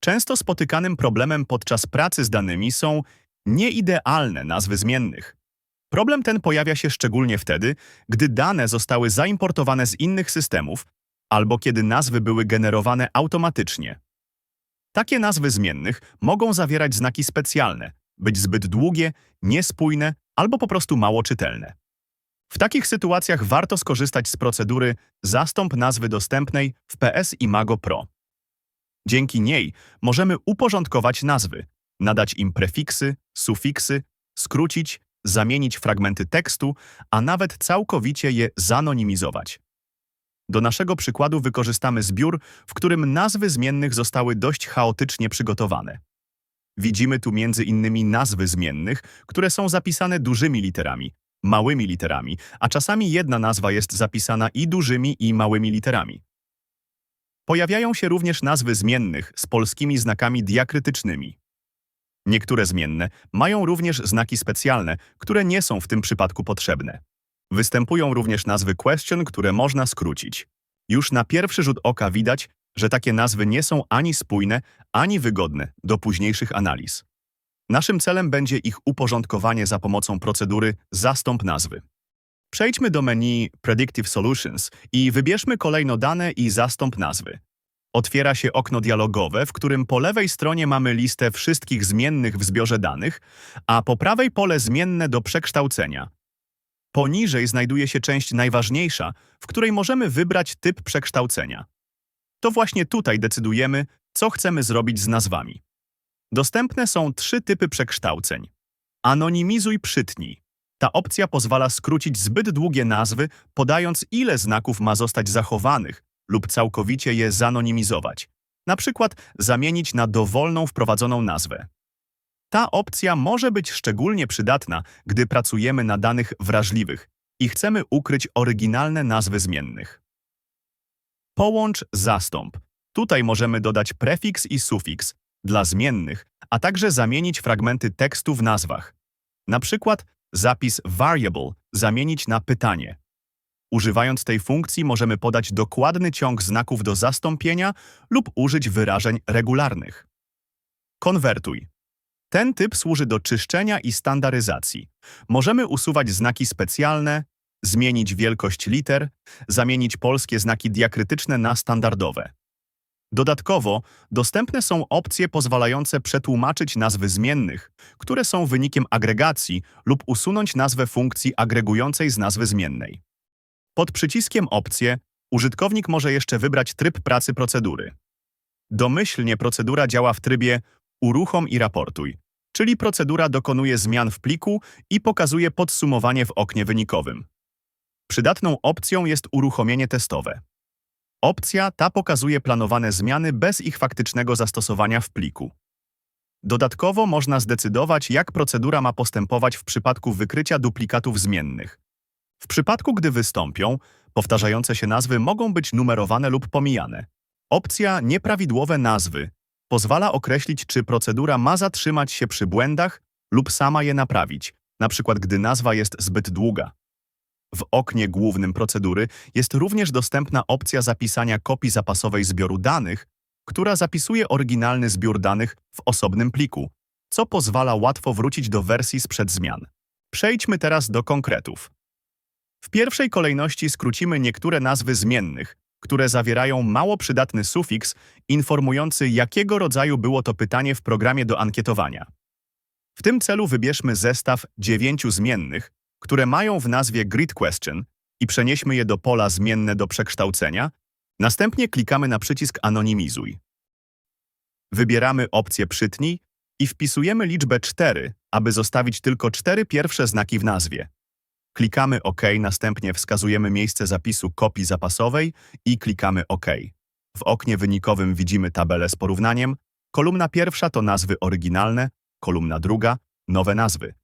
Często spotykanym problemem podczas pracy z danymi są nieidealne nazwy zmiennych. Problem ten pojawia się szczególnie wtedy, gdy dane zostały zaimportowane z innych systemów albo kiedy nazwy były generowane automatycznie. Takie nazwy zmiennych mogą zawierać znaki specjalne, być zbyt długie, niespójne albo po prostu mało czytelne. W takich sytuacjach warto skorzystać z procedury zastąp nazwy dostępnej w PS Imago Pro. Dzięki niej możemy uporządkować nazwy, nadać im prefiksy, sufiksy, skrócić, zamienić fragmenty tekstu, a nawet całkowicie je zanonimizować. Do naszego przykładu wykorzystamy zbiór, w którym nazwy zmiennych zostały dość chaotycznie przygotowane. Widzimy tu między innymi nazwy zmiennych, które są zapisane dużymi literami, małymi literami, a czasami jedna nazwa jest zapisana i dużymi i małymi literami. Pojawiają się również nazwy zmiennych z polskimi znakami diakrytycznymi. Niektóre zmienne mają również znaki specjalne, które nie są w tym przypadku potrzebne. Występują również nazwy question, które można skrócić. Już na pierwszy rzut oka widać, że takie nazwy nie są ani spójne, ani wygodne do późniejszych analiz. Naszym celem będzie ich uporządkowanie za pomocą procedury zastąp nazwy. Przejdźmy do menu Predictive Solutions i wybierzmy kolejno dane i zastąp nazwy. Otwiera się okno dialogowe, w którym po lewej stronie mamy listę wszystkich zmiennych w zbiorze danych, a po prawej pole zmienne do przekształcenia. Poniżej znajduje się część najważniejsza, w której możemy wybrać typ przekształcenia. To właśnie tutaj decydujemy, co chcemy zrobić z nazwami. Dostępne są trzy typy przekształceń. Anonimizuj przytnij. Ta opcja pozwala skrócić zbyt długie nazwy, podając ile znaków ma zostać zachowanych lub całkowicie je zanonimizować. Na przykład zamienić na dowolną wprowadzoną nazwę. Ta opcja może być szczególnie przydatna, gdy pracujemy na danych wrażliwych i chcemy ukryć oryginalne nazwy zmiennych. Połącz zastąp. Tutaj możemy dodać prefiks i sufiks dla zmiennych, a także zamienić fragmenty tekstu w nazwach. Na przykład zapis variable zamienić na pytanie. Używając tej funkcji możemy podać dokładny ciąg znaków do zastąpienia lub użyć wyrażeń regularnych. Konwertuj. Ten typ służy do czyszczenia i standaryzacji. Możemy usuwać znaki specjalne, zmienić wielkość liter, zamienić polskie znaki diakrytyczne na standardowe. Dodatkowo dostępne są opcje pozwalające przetłumaczyć nazwy zmiennych, które są wynikiem agregacji lub usunąć nazwę funkcji agregującej z nazwy zmiennej. Pod przyciskiem Opcje użytkownik może jeszcze wybrać tryb pracy procedury. Domyślnie procedura działa w trybie Uruchom i raportuj, czyli procedura dokonuje zmian w pliku i pokazuje podsumowanie w oknie wynikowym. Przydatną opcją jest uruchomienie testowe. Opcja ta pokazuje planowane zmiany bez ich faktycznego zastosowania w pliku. Dodatkowo można zdecydować, jak procedura ma postępować w przypadku wykrycia duplikatów zmiennych. W przypadku, gdy wystąpią, powtarzające się nazwy mogą być numerowane lub pomijane. Opcja nieprawidłowe nazwy pozwala określić, czy procedura ma zatrzymać się przy błędach lub sama je naprawić, np. gdy nazwa jest zbyt długa. W oknie głównym procedury jest również dostępna opcja zapisania kopii zapasowej zbioru danych, która zapisuje oryginalny zbiór danych w osobnym pliku, co pozwala łatwo wrócić do wersji sprzed zmian. Przejdźmy teraz do konkretów. W pierwszej kolejności skrócimy niektóre nazwy zmiennych, które zawierają mało przydatny sufiks informujący, jakiego rodzaju było to pytanie w programie do ankietowania. W tym celu wybierzmy zestaw dziewięciu zmiennych, które mają w nazwie Grid Question i przenieśmy je do pola zmienne do przekształcenia, następnie klikamy na przycisk Anonimizuj. Wybieramy opcję Przytnij i wpisujemy liczbę 4, aby zostawić tylko cztery pierwsze znaki w nazwie. Klikamy OK, następnie wskazujemy miejsce zapisu kopii zapasowej i klikamy OK. W oknie wynikowym widzimy tabelę z porównaniem. Kolumna pierwsza to nazwy oryginalne, kolumna druga – nowe nazwy.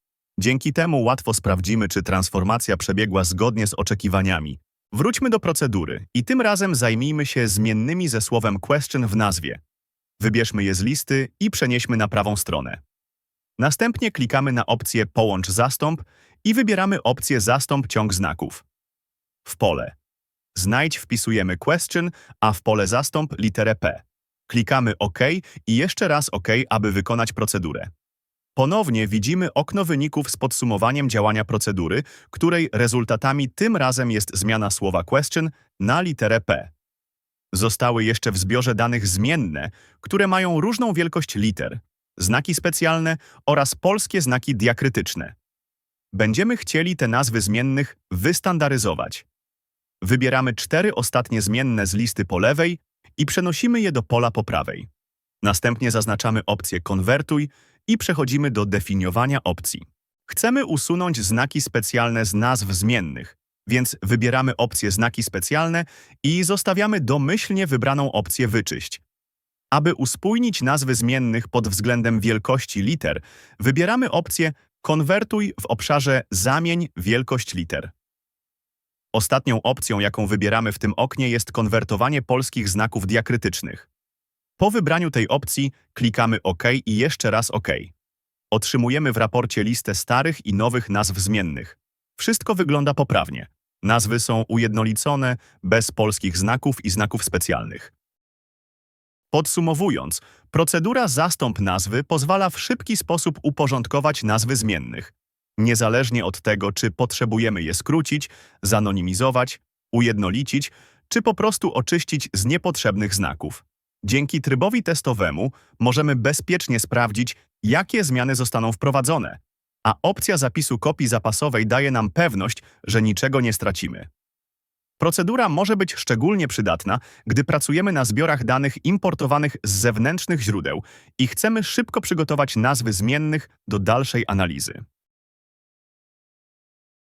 Dzięki temu łatwo sprawdzimy, czy transformacja przebiegła zgodnie z oczekiwaniami. Wróćmy do procedury i tym razem zajmijmy się zmiennymi ze słowem question w nazwie. Wybierzmy je z listy i przenieśmy na prawą stronę. Następnie klikamy na opcję Połącz zastąp i wybieramy opcję Zastąp ciąg znaków. W pole Znajdź wpisujemy question, a w pole Zastąp literę P. Klikamy OK i jeszcze raz OK, aby wykonać procedurę. Ponownie widzimy okno wyników z podsumowaniem działania procedury, której rezultatami tym razem jest zmiana słowa question na literę P. Zostały jeszcze w zbiorze danych zmienne, które mają różną wielkość liter, znaki specjalne oraz polskie znaki diakrytyczne. Będziemy chcieli te nazwy zmiennych wystandaryzować. Wybieramy cztery ostatnie zmienne z listy po lewej i przenosimy je do pola po prawej. Następnie zaznaczamy opcję Konwertuj i przechodzimy do definiowania opcji. Chcemy usunąć znaki specjalne z nazw zmiennych, więc wybieramy opcję Znaki specjalne i zostawiamy domyślnie wybraną opcję Wyczyść. Aby uspójnić nazwy zmiennych pod względem wielkości liter, wybieramy opcję Konwertuj w obszarze Zamień wielkość liter. Ostatnią opcją, jaką wybieramy w tym oknie jest konwertowanie polskich znaków diakrytycznych. Po wybraniu tej opcji klikamy OK i jeszcze raz OK. Otrzymujemy w raporcie listę starych i nowych nazw zmiennych. Wszystko wygląda poprawnie. Nazwy są ujednolicone, bez polskich znaków i znaków specjalnych. Podsumowując, procedura zastąp nazwy pozwala w szybki sposób uporządkować nazwy zmiennych. Niezależnie od tego, czy potrzebujemy je skrócić, zanonimizować, ujednolicić, czy po prostu oczyścić z niepotrzebnych znaków. Dzięki trybowi testowemu możemy bezpiecznie sprawdzić, jakie zmiany zostaną wprowadzone, a opcja zapisu kopii zapasowej daje nam pewność, że niczego nie stracimy. Procedura może być szczególnie przydatna, gdy pracujemy na zbiorach danych importowanych z zewnętrznych źródeł i chcemy szybko przygotować nazwy zmiennych do dalszej analizy.